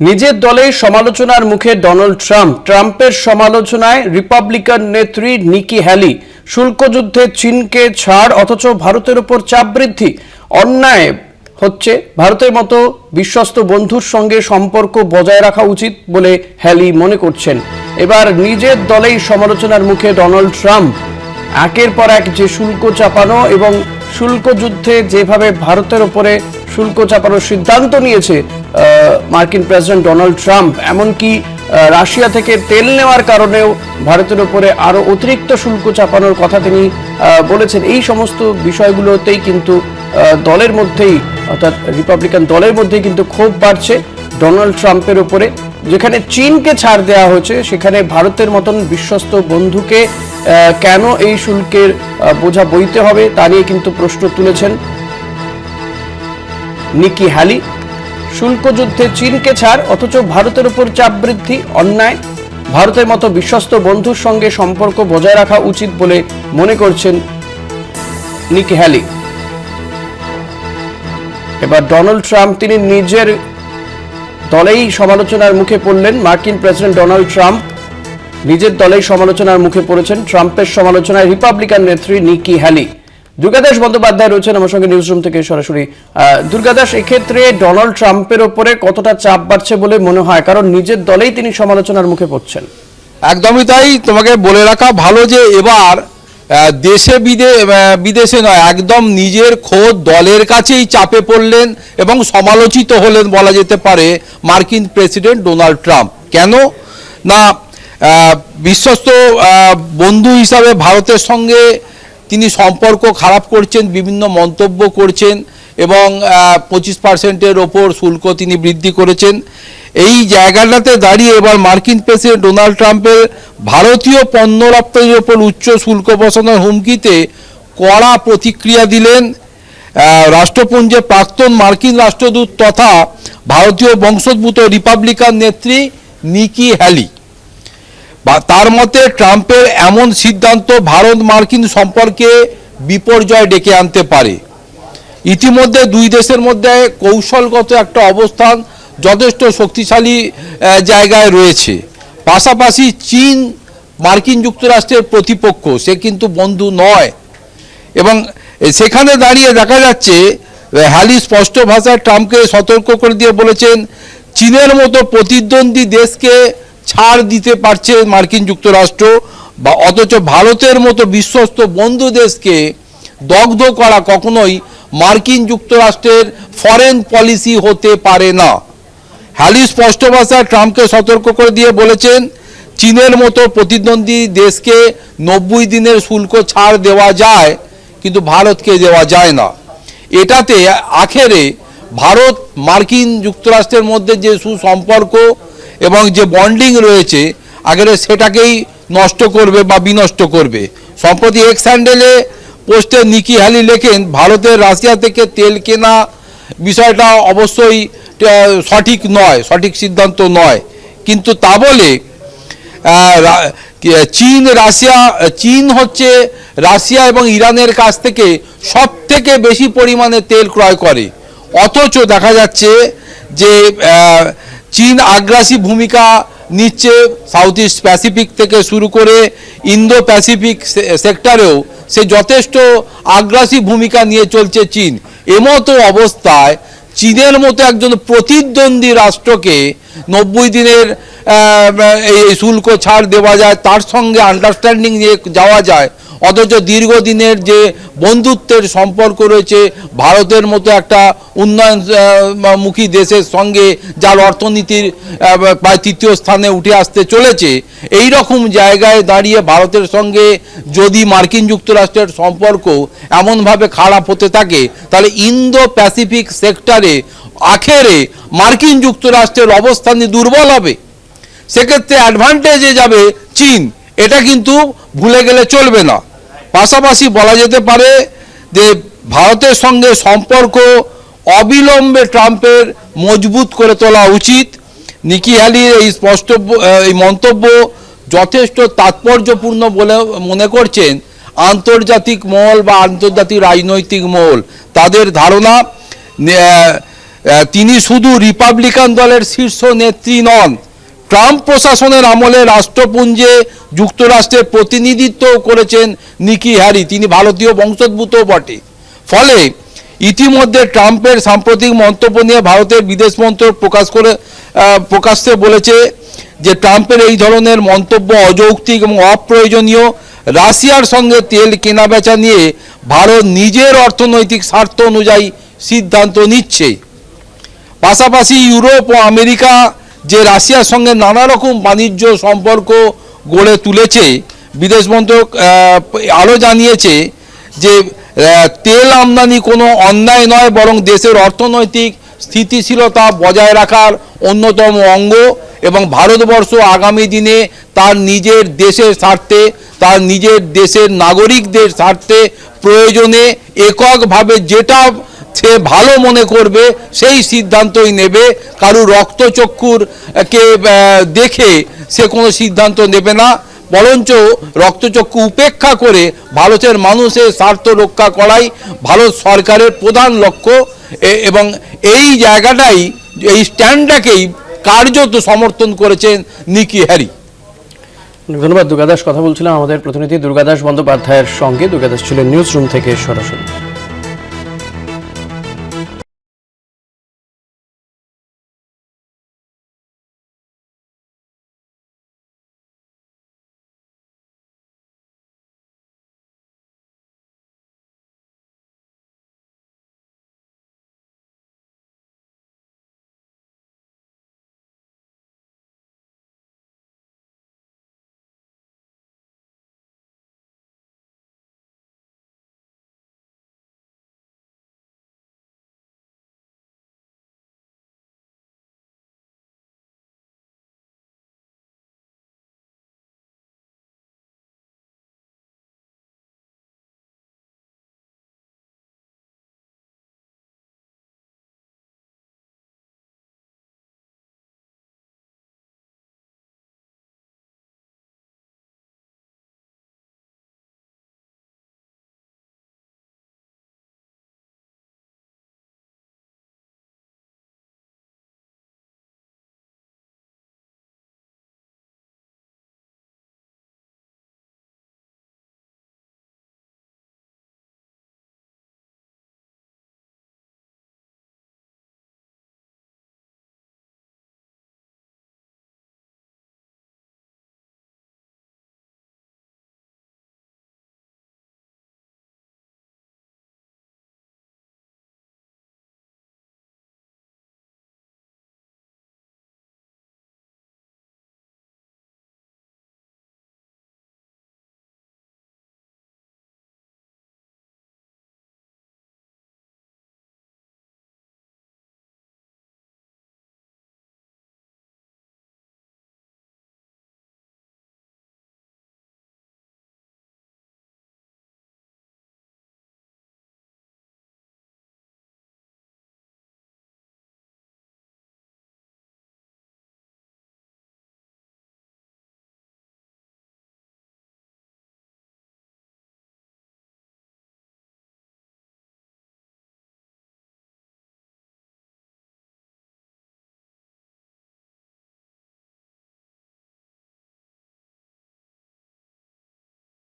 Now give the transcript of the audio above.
নিজের দলের সমালোচনার মুখে ডোনাল্ড ট্রাম্প। ট্রাম্পের সমালোচনায় রিপাবলিকান নেত্রী নিকি হ্যালি শুল্ক যুদ্ধে চীনকে ছাড়, অথচ ভারতের উপর চাপ বৃদ্ধি। অন্যায় হচ্ছে ভারতের মতো বিশ্বস্ত বন্ধুর সঙ্গে সম্পর্ক বজায় রাখা উচিত বলে হ্যালি মনে করছেন। এবার নিজের দলেই সমালোচনার মুখে ডোনাল্ড ট্রাম্প। একের পর এক যে শুল্ক চাপানো এবং শুল্ক যুদ্ধে যেভাবে ভারতের উপরে শুল্ক চাপানোর সিদ্ধান্ত নিয়েছে মার্কিন প্রেসিডেন্ট ডোনাল্ড ট্রাম্প। এমনকি রাশিয়া থেকে তেল নেওয়ার কারণেও ভারতের উপরে আরও অতিরিক্ত শুল্ক চাপানোর কথা তিনি বলেছেন। এই সমস্ত বিষয়গুলোতেই কিন্তু দলের মধ্যেই, অর্থাৎ রিপাবলিকান দলের মধ্যেই কিন্তু ক্ষোভ বাড়ছে ডোনাল্ড ট্রাম্পের উপরে যেখানে চীনকে ছাড় দেওয়া হয়েছে, সেখানে ভারতের মতন বিশ্বস্ত বন্ধুকে কেন এই শুল্কের বোঝা বইতে হবে তা নিয়ে কিন্তু প্রশ্ন তুলেছেন নিকি হ্যালি শুল্ক যুদ্ধে চীনকে ছাড়, অথচ ভারতের উপর চাপ বৃদ্ধি, অন্যায়। ভারতের মতো বিশ্বস্ত বন্ধুর সঙ্গে সম্পর্ক বজায় রাখা উচিত বলে মনে করছেন নিকি হ্যালি এবার ডোনাল্ড ট্রাম্প, তিনি নিজের দলেই সমালোচনার মুখে পড়লেন। মার্কিন প্রেসিডেন্ট ডোনাল্ড ট্রাম্প নিজের দলেই সমালোচনার মুখে পড়েছেন। ট্রাম্পের সমালোচনায় রিপাবলিকান নেত্রী নিকি হ্যালি দুর্গাদাস বন্দ্যোপাধ্যায় রয়েছেন আমার সঙ্গে নিউজরুম থেকে সরাসরি। দুর্গাদাস, এক্ষেত্রে ডোনাল্ড ট্রাম্পের ওপরে কতটা চাপ বাড়ছে বলে মনে হয়? কারণ নিজের দলেই তিনি সমালোচনার মুখে পড়ছেন। একদমই তাই। তোমাকে বলে রাখা ভালো যে এবার দেশে বিদে বিদেশে নয়, একদম নিজের খোদ দলের কাছেই চাপে পড়লেন এবং সমালোচিত হলেন বলা যেতে পারে মার্কিন প্রেসিডেন্ট ডোনাল্ড ট্রাম্প। কেন? না বিশ্বস্ত বন্ধু হিসাবে ভারতের সঙ্গে তিনি সম্পর্ক খারাপ করছেন বিভিন্ন মন্তব্য করছেন এবং পঁচিশ পার্সেন্টের ওপর শুল্ক তিনি বৃদ্ধি করেছেন। এই জায়গাটাতে দাঁড়িয়ে এবার মার্কিন প্রেসিডেন্ট ডোনাল্ড ট্রাম্পের ভারতীয় পণ্য রপ্তানির ওপর উচ্চ শুল্ক বসানোর হুমকিতে কড়া প্রতিক্রিয়া দিলেন আহ, রাষ্ট্রপুঞ্জের প্রাক্তন মার্কিন রাষ্ট্রদূত তথা ভারতীয় বংশোদ্ভূত রিপাবলিকান নেত্রী নিকি হ্যালি। বা তার মতে ট্রাম্পের এমন সিদ্ধান্ত ভারত মার্কিন সম্পর্কে বিপর্যয় ডেকে আনতে পারে। ইতিমধ্যে দুই দেশের মধ্যে কৌশলগত একটা অবস্থান যথেষ্ট শক্তিশালী জায়গায় রয়েছে। পাশাপাশি চীন মার্কিন যুক্তরাষ্ট্রের প্রতিপক্ষ, সে কিন্তু বন্ধু নয়। এবং সেখানে দাঁড়িয়ে দেখা যাচ্ছে হ্যালি স্পষ্ট ভাষায় ট্রাম্পকে সতর্ক করে দিয়ে বলেছেন, চীনের মতো প্রতিদ্বন্দ্বী দেশকে ছাড় দিতে পারছে মার্কিন যুক্তরাষ্ট্র বা অথচ ভারতের মতো বিশ্বস্ত বন্ধু দেশকে দগ্ধ করা কখনোই মার্কিন যুক্তরাষ্ট্রের ফরেন পলিসি হতে পারে না। হ্যালি স্পষ্ট ভাষায় ট্রাম্পকে সতর্ক করে দিয়ে বলেছেন, চীনের মতো প্রতিদ্বন্দ্বী দেশকে নব্বই দিনের শুল্ক ছাড় দেওয়া যায়, কিন্তু ভারতকে দেওয়া যায় না। এটাতে আখেরে ভারত মার্কিন যুক্তরাষ্ট্রের মধ্যে যে সুসম্পর্ক এবং যে বন্ডিং রয়েছে, আগের সেটাকেই নষ্ট করবে বা বিনষ্ট করবে। সম্প্রতি এক্স হ্যান্ডেলে পোস্টে নিকি হ্যালি লেখেন, ভারতের রাশিয়া থেকে তেল কেনা বিষয়টা অবশ্যই সঠিক নয়, সঠিক সিদ্ধান্ত নয়। কিন্তু তা বলে চীন, রাশিয়া, চীন হচ্ছে রাশিয়া এবং ইরানের কাছ থেকে সব থেকে বেশি পরিমাণে তেল ক্রয় করে। অথচ দেখা যাচ্ছে যে চীন আগ্রাসী ভূমিকা নিচ্ছে সাউথ ইস্ট প্যাসিফিক থেকে শুরু করে ইন্দো প্যাসিফিক সেক্টরেও সে যথেষ্ট আগ্রাসী ভূমিকা নিয়ে চলছে চীন। এমতো অবস্থায় চীনের মতো একজন প্রতিদ্বন্দ্বী রাষ্ট্রকে নব্বই দিনের এই শুল্ক ছাড় দেওয়া যায়, তার সঙ্গে আন্ডারস্ট্যান্ডিং নিয়ে যাওয়া যায় অথচ দীর্ঘদিনের যে বন্ধুত্বের সম্পর্ক রয়েছে, ভারতের মতো একটা উন্নয়নমুখী দেশের সঙ্গে যার অর্থনীতির প্রায় তৃতীয় স্থানে উঠে আসতে চলেছে এই রকম জায়গায় দাঁড়িয়ে ভারতের সঙ্গে যদি মার্কিন যুক্তরাষ্ট্রের সম্পর্ক এমনভাবে খারাপ হতে থাকে, তাহলে ইন্দো প্যাসিফিক সেক্টরে, আখেরে মার্কিন যুক্তরাষ্ট্রের অবস্থানই দুর্বল হবে। সেক্ষেত্রে অ্যাডভান্টেজে যাবে চীন, এটা কিন্তু ভুলে গেলে চলবে না। পাশাপাশি বলা যেতে পারে যে ভারতের সঙ্গে সম্পর্ক অবিলম্বে ট্রাম্পের মজবুত করে তোলা উচিত। নিকি হ্যালির এই স্পষ্ট এই মন্তব্য যথেষ্ট তাৎপর্যপূর্ণ বলে মনে করছেন আন্তর্জাতিক মহল বা আন্তর্জাতিক রাজনৈতিক মহল। তাদের ধারণা তিনি শুধু রিপাবলিকান দলের শীর্ষ নেত্রী নন ট্রাম্প প্রশাসনের আমলে রাষ্ট্রপুঞ্জে যুক্তরাষ্ট্রের প্রতিনিধিত্ব করেছেন নিকি হ্যারি। তিনি ভারতীয় বংশোদ্ভূতও বটে। ফলে ইতিমধ্যে ট্রাম্পের সাম্প্রতিক মন্তব্য নিয়ে ভারতের বিদেশ মন্ত্রক প্রকাশ করে প্রকাশ্যে বলেছে যে ট্রাম্পের এই ধরনের মন্তব্য অযৌক্তিক এবং অপ্রয়োজনীয়। রাশিয়ার সঙ্গে তেল কেনাবেচা নিয়ে ভারত নিজের অর্থনৈতিক স্বার্থ অনুযায়ী সিদ্ধান্ত নিচ্ছে। পাশাপাশি ইউরোপ ও আমেরিকা যে রাশিয়ার সঙ্গে নানা রকম বাণিজ্য সম্পর্ক গড়ে তুলেছে, বিদেশ মন্ত্রক আরও জানিয়েছে যে তেল আমদানি কোনো অন্যায় নয়, বরং দেশের অর্থনৈতিক স্থিতিশীলতা বজায় রাখার অন্যতম অঙ্গ এবং ভারতবর্ষ আগামী দিনে তার নিজের দেশের স্বার্থে, তার নিজের দেশের নাগরিকদের স্বার্থে প্রয়োজনে এককভাবে যেটা সে ভালো মনে করবে, সেই সিদ্ধান্তই নেবে। কারু রক্তচক্ষুর কে দেখে সে কোনো সিদ্ধান্ত নেবে না। বরঞ্চ রক্তচক্ষু উপেক্ষা করে ভারতের মানুষের স্বার্থ রক্ষা করাই ভারত সরকারের প্রধান লক্ষ্য। এবং এই জায়গাটাই, এই স্ট্যান্ডটাকেই কার্যত সমর্থন করেছেন নিকি হ্যারি। ধন্যবাদ, দুর্গাদাস। কথা বলছিলাম আমাদের প্রতিনিধি দুর্গাদাস বন্দ্যোপাধ্যায়ের সঙ্গে। দুর্গাদাস ছিলেন নিউজ রুম থেকে সরাসরি।